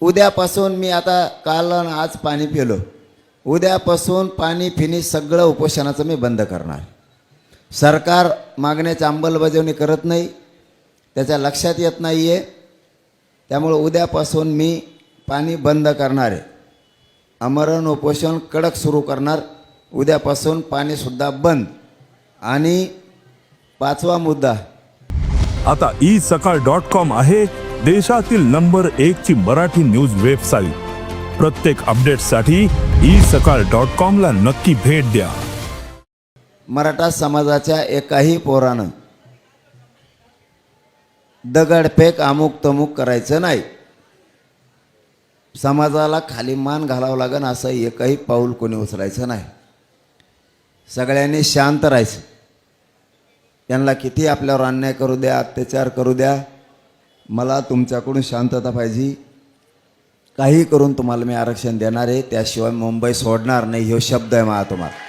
उद्यापासून मी आता काल आणि आज पाणी पिलो. उद्यापासून पाणी फिनी सगळं उपोषणाचं मी बंद करणार. सरकार मागण्याची अंमलबजावणी करत नाही त्याच्या लक्षात येत नाही आहे त्यामुळं उद्यापासून मी पाणी बंद करणार आहे. अमरण उपोषण कडक सुरू करणार. उद्यापासून पाणीसुद्धा बंद. आणि पाचवा मुद्दा. आता ई सकाळ डॉट कॉम आहे. देशातील नंबर एक ची मराठी न्यूज वेबसाईट. प्रत्येक अपडेटसाठी ई सकाळ डॉट कॉमला नक्की भेट द्या. मराठा समाजाच्या एकाही पोरानं दगडफेक अमुक तमुक करायचं नाही. समाजाला खाली मान घालावं लागेल असं एकही पाऊल कोणी उचलायचं नाही. सगळ्यांनी शांत राहायचं. त्यांना किती आपल्यावर अन्याय करू द्या अत्याचार करू द्या मला तुमच्याकडून शांतता पाहिजे. काही करून तुम्हाला मी आरक्षण देणार आहे. त्याशिवाय मुंबई सोडणार नाही हे शब्द आहे मला तुम्हाला.